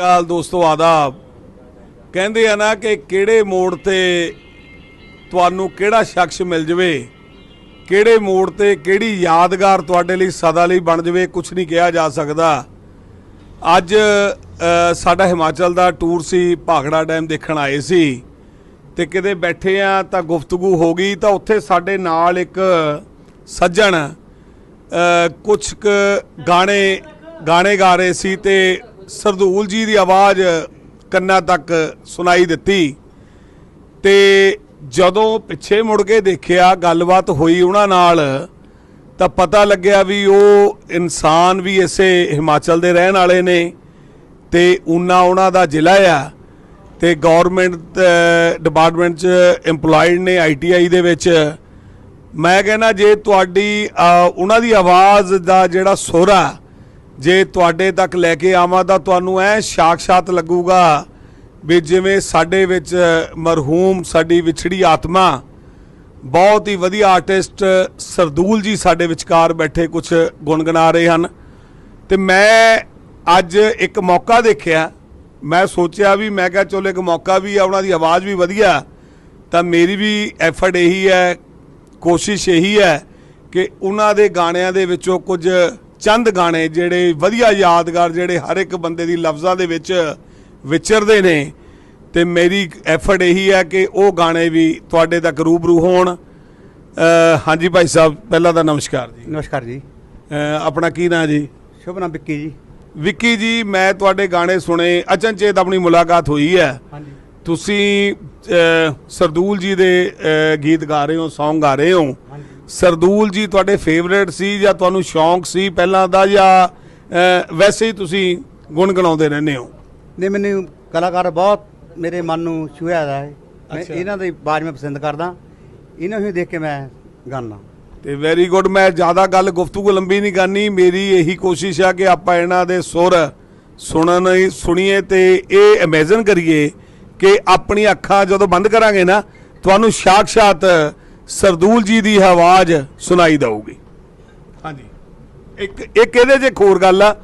ਕਾਲ ਦੋਸਤੋ, ਆਦਾਬ। ਕਹਿੰਦੇ ਆ ਨਾ ਕਿ ਕਿਹੜੇ ਮੋੜ ਤੇ ਤੁਹਾਨੂੰ ਕਿਹੜਾ ਸ਼ਖਸ ਮਿਲ ਜਵੇ? ਕਿਹੜੇ ਮੋੜ ਤੇ ਕਿਹੜੀ ਯਾਦਗਾਰ ਤੁਹਾਡੇ ਲਈ ਸਦਾ ਲਈ ਬਣ ਜਵੇ? ਕੁਝ ਨਹੀਂ ਕਿਹਾ ਜਾ ਸਕਦਾ। ਅੱਜ ਸਾਡਾ ਹਿਮਾਚਲ ਦਾ ਟੂਰ ਸੀ, ਭਾਖੜਾ ਡੈਮ ਦੇਖਣ ਆਏ ਸੀ। ਤੇ ਕਿਤੇ ਬੈਠੇ ਆ ਤਾਂ ਗੁਫ਼ਤਗੂ ਹੋ ਗਈ, ਤਾਂ ਉੱਥੇ ਸਾਡੇ ਨਾਲ ਇੱਕ ਸੱਜਣ ਕੁਝ ਕੁ ਗਾਣੇ ਗਾਣੇ ਗਾ ਰਹੇ ਸੀ ਤੇ ਸਰਦੂਲ ਜੀ ਦੀ ਆਵਾਜ਼ ਕੰਨਾਂ ਤੱਕ ਸੁਣਾਈ ਦਿੱਤੀ ਤੇ ਜਦੋਂ ਪਿੱਛੇ ਮੁੜ ਕੇ ਦੇਖਿਆ ਗੱਲਬਾਤ ਹੋਈ ਉਹਨਾਂ ਨਾਲ, ਤਾਂ ਪਤਾ ਲੱਗਿਆ ਵੀ ਉਹ ਇਨਸਾਨ ਵੀ ਇਸੇ ਹਿਮਾਚਲ ਦੇ ਰਹਿਣ ਵਾਲੇ ਨੇ ਤੇ ਉਨਾ ਉਹਨਾਂ ਦਾ ਜ਼ਿਲ੍ਹਾ ਆ ਤੇ ਗਵਰਨਮੈਂਟ ਡਿਪਾਰਟਮੈਂਟ ਚ EMPLOYED ਨੇ ਆਈਟੀਆਈ ਦੇ ਵਿੱਚ। ਮੈਂ ਕਹਿੰਦਾ ਜੇ ਤੁਹਾਡੀ ਉਹਨਾਂ ਦੀ ਆਵਾਜ਼ ਦਾ ਜਿਹੜਾ ਸੁਰ ਆ ਜੇ ਤੁਹਾਡੇ ਤੱਕ ਲੈ ਕੇ ਆਵਾਂ ਤਾਂ ਤੁਹਾਨੂੰ ਐ ਸਾਖਸ਼ਾਤ ਲੱਗੂਗਾ ਵੀ ਜਿਵੇਂ ਸਾਡੇ ਵਿੱਚ ਮਰਹੂਮ ਸਾਡੀ ਵਿਛੜੀ ਆਤਮਾ, ਬਹੁਤ ਹੀ ਵਧੀਆ ਆਰਟਿਸਟ ਸਰਦੂਲ ਜੀ ਸਾਡੇ ਵਿਚਕਾਰ ਬੈਠੇ ਕੁਝ ਗੁੰਗਣਾ ਰਹੇ ਹਨ। ਤੇ ਮੈਂ ਅੱਜ ਇੱਕ ਮੌਕਾ ਦੇਖਿਆ। ਮੈਂ ਸੋਚਿਆ ਵੀ, ਮੈਂ ਕਿਹਾ ਚਲੋ ਇੱਕ ਮੌਕਾ ਵੀ ਆ, ਉਹਨਾਂ ਦੀ ਆਵਾਜ਼ ਵੀ ਵਧੀਆ। ਤਾਂ ਮੇਰੀ ਵੀ ਐਫਰਟ ਇਹੀ ਹੈ, ਕੋਸ਼ਿਸ਼ ਇਹੀ ਹੈ ਕਿ ਉਹਨਾਂ ਦੇ ਗਾਣਿਆਂ ਦੇ ਵਿੱਚੋਂ ਕੁਝ ਚੰਦ ਗਾਣੇ ਜਿਹੜੇ ਵਧੀਆ ਯਾਦਗਾਰ ਜਿਹੜੇ ਹਰ ਇੱਕ ਬੰਦੇ ਦੀ ਲਫ਼ਜ਼ਾਂ ਦੇ ਵਿੱਚ ਵਿਚਰਦੇ ਨੇ ਤੇ ਮੇਰੀ ਐਫਰਟ ਇਹੀ ਹੈ ਕਿ ਉਹ ਗਾਣੇ ਵੀ ਤੁਹਾਡੇ ਤੱਕ ਰੂਬਰੂ ਹੋਣ। ਹਾਂਜੀ ਭਾਈ ਸਾਹਿਬ ਪਹਿਲਾਂ ਤਾਂ ਨਮਸਕਾਰ ਜੀ। ਨਮਸਕਾਰ ਜੀ। ਆਪਣਾ ਕੀ ਨਾਂ ਜੀ? ਸ਼ੁਭ ਨਾਮ ਵਿੱਕੀ ਜੀ। ਵਿੱਕੀ ਜੀ ਮੈਂ ਤੁਹਾਡੇ ਗਾਣੇ ਸੁਣੇ ਅਚਨਚੇਤ ਆਪਣੀ ਮੁਲਾਕਾਤ ਹੋਈ ਹੈ। ਹਾਂਜੀ। ਤੁਸੀਂ ਸਰਦੂਲ ਜੀ ਦੇ ਗੀਤ ਗਾ ਰਹੇ ਹੋ Song ਗਾ ਰਹੇ ਹੋ। ਹਾਂਜੀ। ਸਰਦੂਲ ਜੀ ਤੁਹਾਡੇ ਫੇਵਰੇਟ ਸੀ ਜਾਂ ਤੁਹਾਨੂੰ ਸ਼ੌਂਕ ਸੀ ਪਹਿਲਾਂ ਦਾ ਜਾਂ ਵੈਸੇ ਹੀ ਤੁਸੀਂ ਗੁੰਗਣਾਉਂਦੇ ਰਹਿੰਦੇ ਹੋ? ਨੇ ਮੈਨੂੰ ਕਲਾਕਾਰ ਬਹੁਤ ਮੇਰੇ ਮਨ ਨੂੰ ਛੂਹਿਆ ਦਾ ਹੈ। ਮੈਂ। ਇਹਨਾਂ ਦੀ ਆਵਾਜ਼ ਮੈਂ ਪਸੰਦ ਕਰਦਾ। ਇਹਨਾਂ ਨੂੰ ਦੇਖ ਕੇ ਮੈਂ ਗਾਣਾ ਤੇ ਵੈਰੀ ਗੁੱਡ ਮੈਂ ਜ਼ਿਆਦਾ ਗੱਲ ਗੁਫ਼ਤਗੂ ਲੰਬੀ ਨਹੀਂ ਕਰਨੀ। ਮੇਰੀ ਇਹੀ ਕੋਸ਼ਿਸ਼ ਆ ਕਿ ਆਪਾਂ ਇਹਨਾਂ ਦੇ ਸੁਰ ਸੁਣਨ ਸੁਣੀਏ ਤੇ ਇਹ ਇਮੇਜਿਨ ਕਰੀਏ ਕਿ ਆਪਣੀ ਅੱਖਾਂ ਜਦੋਂ ਬੰਦ ਕਰਾਂਗੇ ਨਾ ਤੁਹਾਨੂੰ ਸਾਖਸ਼ਾਤ ਸਰਦੂਲ ਜੀ ਦੀ ਆਵਾਜ਼ ਸੁਣਾਈ ਦਊਗੀ। ਹਾਂਜੀ। ਇੱਕ ਇੱਕ ਇਹਦੇ 'ਚ ਇੱਕ ਹੋਰ ਗੱਲ ਆ।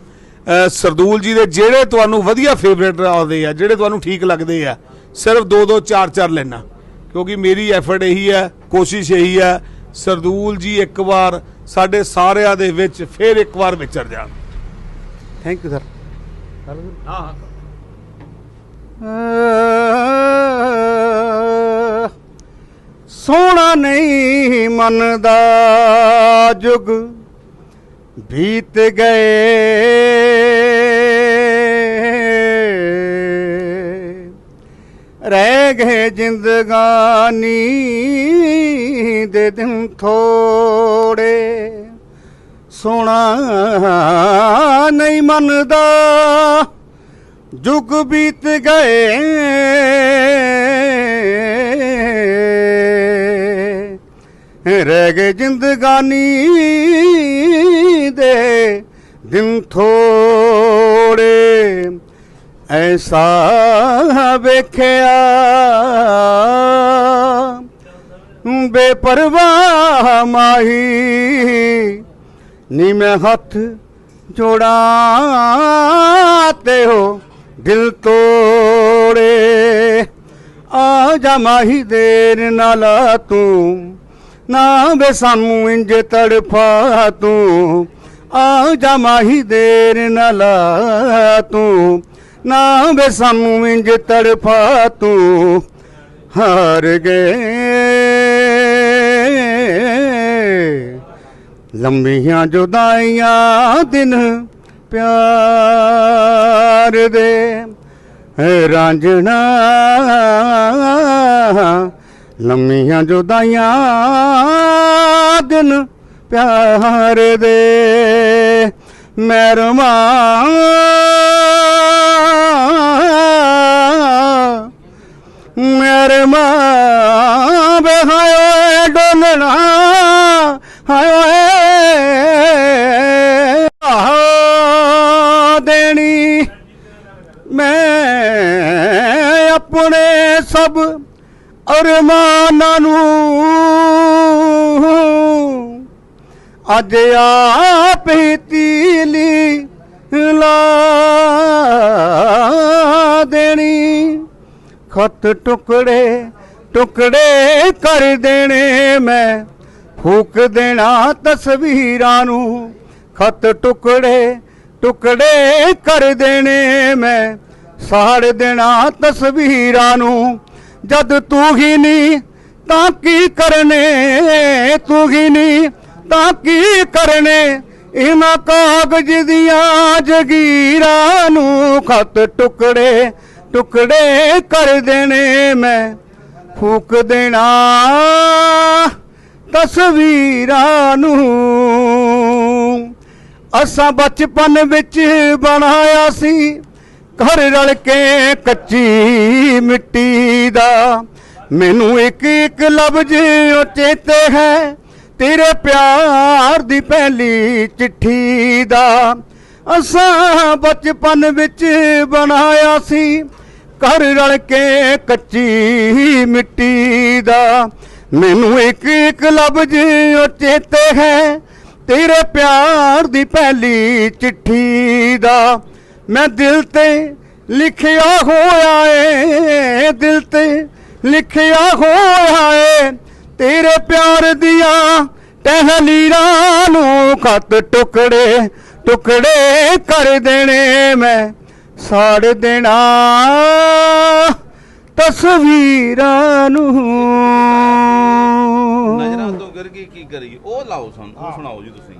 ਸਰਦੂਲ ਜੀ ਦੇ ਜਿਹੜੇ ਤੁਹਾਨੂੰ ਵਧੀਆ ਫੇਵਰੇਟ ਆਉਂਦੇ ਆ ਜਿਹੜੇ ਤੁਹਾਨੂੰ ਠੀਕ ਲੱਗਦੇ ਆ ਸਿਰਫ ਦੋ ਦੋ ਚਾਰ ਚਾਰ ਲੈਣਾ। ਕਿਉਂਕਿ ਮੇਰੀ ਐਫਰਟ ਇਹੀ ਹੈ ਕੋਸ਼ਿਸ਼ ਇਹੀ ਹੈ ਸਰਦੂਲ ਜੀ ਇੱਕ ਵਾਰ ਸਾਡੇ ਸਾਰਿਆਂ ਦੇ ਵਿੱਚ ਫੇਰ ਇੱਕ ਵਾਰ ਵਿਚਰ ਜਾਣ। ਥੈਂਕ ਯੂ ਸਰ ਹਾਂ ਸੋਹਣਾ ਨਹੀਂ ਮੰਨਦਾ ਦਾ ਜੁਗ ਬੀਤ ਗਏ। ਰਹਿ ਗਏ ਜ਼ਿੰਦਗਾਨੀ ਦੇ ਦਿਨ ਥੋੜੇ। ਸੋਹਣਾ ਨਹੀਂ ਮੰਨਦਾ ਜੁਗ ਬੀਤ ਗਏ। ਰਹਿ ਗਏ ਜ਼ਿੰਦਗਾਨੀ ਦੇ ਦਿਨ ਥੋੜੇ। ਐਸਾ ਵੇਖਿਆ। ਬੇਪਰਵਾਹ ਮਾਹੀ। ਨੀ ਮੈਂ ਹੱਥ ਜੋੜਾਂ ਤੇ ਹੋ ਦਿਲ ਤੋੜੇ। ਆ ਜਾ ਮਾਹੀ, ਦੇਰ ਨਾਲ ਤੂੰ ਨਾ ਵੇ ਸਾਨੂੰ ਇੰਜ ਤੜਫਾ ਤੂੰ। ਆ ਜਾ ਮਾਹੀ ਦੇਰ ਨਾਲ ਤੂੰ। ਨਾ ਵੇ ਸਾਨੂੰ ਇੰਜ ਤੜਫਾ ਤੂੰ। ਹਾਰ ਗਏ। ਲੰਮੀਆਂ ਜੁਦਾਈਆਂ ਦਿਨ ਪਿਆਰ ਦੇ। ਹੈ ਰਾਂਝਣਾ ਲੰਮੀਆਂ ਜੁਦਾਈਆਂ ਦਿਨ ਪਿਆਰ ਦੇ ਮਰਮਾ ਮੇਰੇ ਅਰਮਾਨਾਂ ਨੂੰ। ਅੱਜ ਆਪ ਹੀ ਤੀਲੀ ਲਾ ਖਤ ਟੁਕੜੇ ਟੁਕੜੇ ਕਰ ਦੇਣੇ ਮੈਂ। ਫੂਕ ਦੇਣਾ ਤਸਵੀਰਾਂ ਨੂੰ। ਖਤ ਟੁਕੜੇ ਟੁਕੜੇ ਕਰ ਦੇਣੇ ਮੈਂ। ਸਾੜ ਦੇਣਾ ਤਸਵੀਰਾਂ ਨੂੰ। ਜਦ ਤੂੰ ਹੀ ਨਹੀਂ, ਤਾਂ ਕੀ ਕਰਨੇ? ਤੂੰ ਹੀ ਨਹੀਂ, ਤਾਂ ਕੀ ਕਰਨੇ? ਇਹਨਾਂ ਕਾਗਜ਼ ਦੀਆਂ ਜਗੀਰਾਂ ਨੂੰ ਖਤ ਟੁਕੜੇ ਟੁਕੜੇ ਕਰ ਦੇਣੇ ਮੈਂ। ਫੂਕ ਦੇਣਾ ਤਸਵੀਰਾਂ ਨੂੰ। ਅਸਾਂ ਬਚਪਨ ਵਿੱਚ ਬਣਾਇਆ ਸੀ। ਘਰ ਰਲ ਕੇ ਕੱਚੀ ਮਿੱਟੀ ਦਾ। ਮੈਨੂੰ ਇੱਕ ਇੱਕ ਲਫ਼ਜ਼ ਉਹ ਚੇਤੇ ਹੈ, ਤੇਰੇ ਪਿਆਰ ਦੀ ਪਹਿਲੀ ਚਿੱਠੀ ਦਾ। ਅਸਾਂ ਬਚਪਨ ਵਿੱਚ ਬਣਾਇਆ ਸੀ, ਘਰ ਰਲ ਕੇ ਕੱਚੀ ਮਿੱਟੀ ਦਾ। ਮੈਨੂੰ ਇੱਕ ਇੱਕ ਲਫ਼ਜ਼ ਉਹ ਚੇਤੇ ਹੈ, ਤੇਰੇ ਪਿਆਰ ਦੀ ਪਹਿਲੀ ਚਿੱਠੀ ਦਾ। ਮੈਂ ਦਿਲ ਤੇ ਲਿਖਿਆ ਹੋਇਆ ਏ, ਦਿਲ ਤੇ ਲਿਖਿਆ ਹੋਇਆ ਏ। ਤੇਰੇ ਪਿਆਰ ਦੀਆਂ ਟਹਿਲੀਰਾਂ ਨੂੰ ਖਤ ਟੁਕੜੇ ਟੁਕੜੇ ਕਰ ਦੇਣੇ ਮੈਂ, ਸਾੜ ਦੇਣਾ ਤਸਵੀਰਾਂ ਨੂੰ। ਨਜ਼ਰਾਂ ਤੋਂ ਗਿਰ ਗਈ, ਕੀ ਕਰੀਏ? ਉਹ ਲਾਓ ਸਾਨੂੰ, ਉਹ ਸੁਣਾਓ ਜੀ ਤੁਸੀਂ।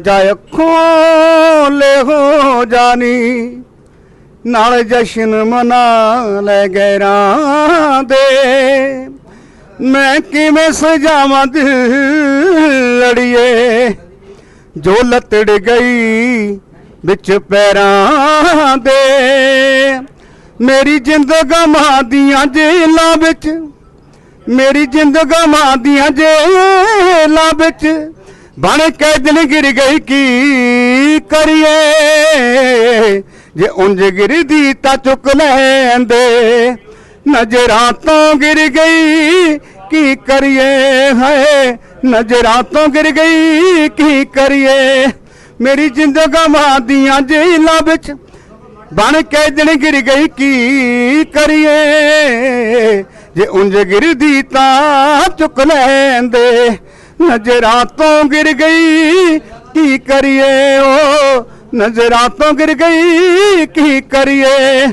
ਜਾਇ ਖੋਲੇ ਹੋ ਜਾਨੀ, ਨਾਲ ਜਸ਼ਨ ਮਨਾ ਲੈ ਗੈਰਾਂ ਦੇ। ਮੈਂ ਕਿਵੇਂ ਸਜਾਵਾਂ ਦਿਲ ਲੜੀਏ ਜੋ ਲਤੜ ਗਈ ਵਿੱਚ ਪੈਰਾਂ ਦੇ। ਮੇਰੀ ਜ਼ਿੰਦਗਾਂ ਦੀਆਂ ਜੇਲਾਂ ਵਿੱਚ ਮੇਰੀ ਜ਼ਿੰਦਗੀ ਮਾਂ ਦੀਆਂ ਜੇਲਾਂ ਵਿੱਚ ਬਣ ਕੇ ਦਿਨ ਗਿਰ ਗਈ ਕੀ ਕਰੀਏ? ਜੇ ਉਂਝ ਗਿਰਦੀ ਤਾਂ ਚੁੱਕ ਲੈਂਦੇ। ਨਜ਼ਰਾਂ ਤੋਂ ਗਿਰ ਗਈ ਕੀ ਕਰੀਏ? ਹੈ ਨਜ਼ਰਾਂ ਤੋਂ ਗਿਰ ਗਈ ਕੀ ਕਰੀਏ? ਮੇਰੀ ਜ਼ਿੰਦਗੀ ਮਾਂ ਦੀਆਂ ਜੇਲਾਂ ਵਿੱਚ ਬਣ ਕੇ ਦਿਨ ਗਿਰ ਗਈ ਕੀ ਕਰੀਏ? ਜੇ ਉਂਝ ਗਿਰਦੀ ਤਾਂ ਚੁੱਕ ਲੈਂਦੇ। ਨਜ਼ਰਾਂ ਤੋਂ ਗਿਰ ਗਈ, ਕੀ ਕਰੀਏ ਓ? ਨਜ਼ਰਾਂ ਤੋਂ ਗਿਰ ਗਈ, ਕੀ ਕਰੀਏ?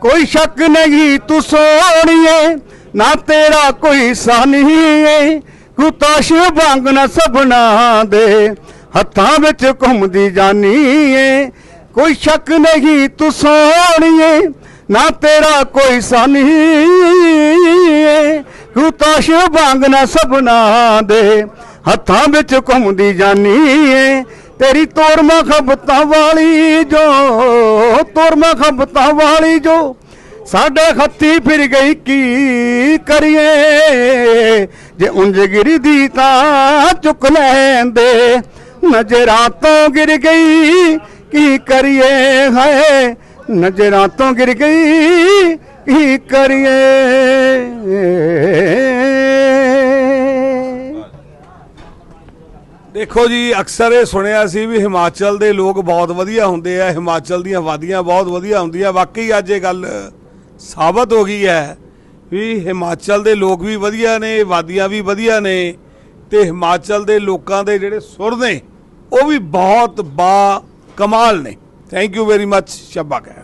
ਕੋਈ ਸ਼ੱਕ ਨਹੀਂ ਤੂੰ ਸੋਹਣੀਏ, ਨਾ ਤੇਰਾ ਕੋਈ ਸਾਨੀ ਕੁਤਾਸ਼ ਵਾਂਗ ਨਾ ਸਭਨਾ ਦੇ, ਹੱਥਾਂ ਵਿੱਚ ਘੁੰਮਦੀ ਜਾਨੀ ਏ ਕੋਈ ਸ਼ੱਕ ਨਹੀਂ ਤੂੰ ਸੋਹਣੀਏ ਨਾ ਤੇਰਾ ਕੋਈ ਸਾਨੀਏ ਕੁਤਾਸ਼ ਵਾਂਗ ਨਾ ਸਭਨਾ ਦੇ। ਹੱਥਾਂ ਵਿੱਚ ਘੁੰਮਦੀ ਜਾਨੀ ਏ। ਤੇਰੀ ਤੋਰ ਮਖਬਤਾਂ ਵਾਲੀ ਜੋ, ਤੋਰ ਮਖਬਤਾਂ ਵਾਲੀ ਜੋ। ਸਾਡੇ ਹੱਥੀ ਫਿਰ ਗਈ ਕੀ ਕਰੀਏ? ਜੇ ਉਂਝ ਗਿਰਦੀ ਤਾਂ ਚੁੱਕ ਲੈਂਦੇ। ਨਜ਼ਰਾਂ ਤੋਂ ਗਿਰ ਗਈ, ਕੀ ਕਰੀਏ ਹਾਏ? ਨਜ਼ਰਾਂ ਤੋਂ ਗਿਰ ਗਈ, ਕੀ ਕਰੀਏ? ਦੇਖੋ ਜੀ, ਅਕਸਰ ਇਹ ਸੁਣਿਆ ਸੀ ਵੀ ਹਿਮਾਚਲ ਦੇ ਲੋਕ ਬਹੁਤ ਵਧੀਆ ਹੁੰਦੇ ਆ, ਹਿਮਾਚਲ ਦੀਆਂ ਵਾਦੀਆਂ ਬਹੁਤ ਵਧੀਆ ਹੁੰਦੀਆਂ। ਵਾਕਈ ਅੱਜ ਇਹ ਗੱਲ ਸਾਬਤ ਹੋ ਗਈ ਹੈ ਵੀ ਹਿਮਾਚਲ ਦੇ ਲੋਕ ਵੀ ਵਧੀਆ ਨੇ, ਵਾਦੀਆਂ ਵੀ ਵਧੀਆ ਨੇ ਤੇ ਹਿਮਾਚਲ ਦੇ ਲੋਕਾਂ ਦੇ ਜਿਹੜੇ ਸੁਰ ਨੇ, ਉਹ ਵੀ ਬਹੁਤ ਬਾ ਕਮਾਲ ਨੇ। ਥੈਂਕ ਯੂ ਵੈਰੀ ਮੱਚ ਸ਼ਬਾ ਖੈਰ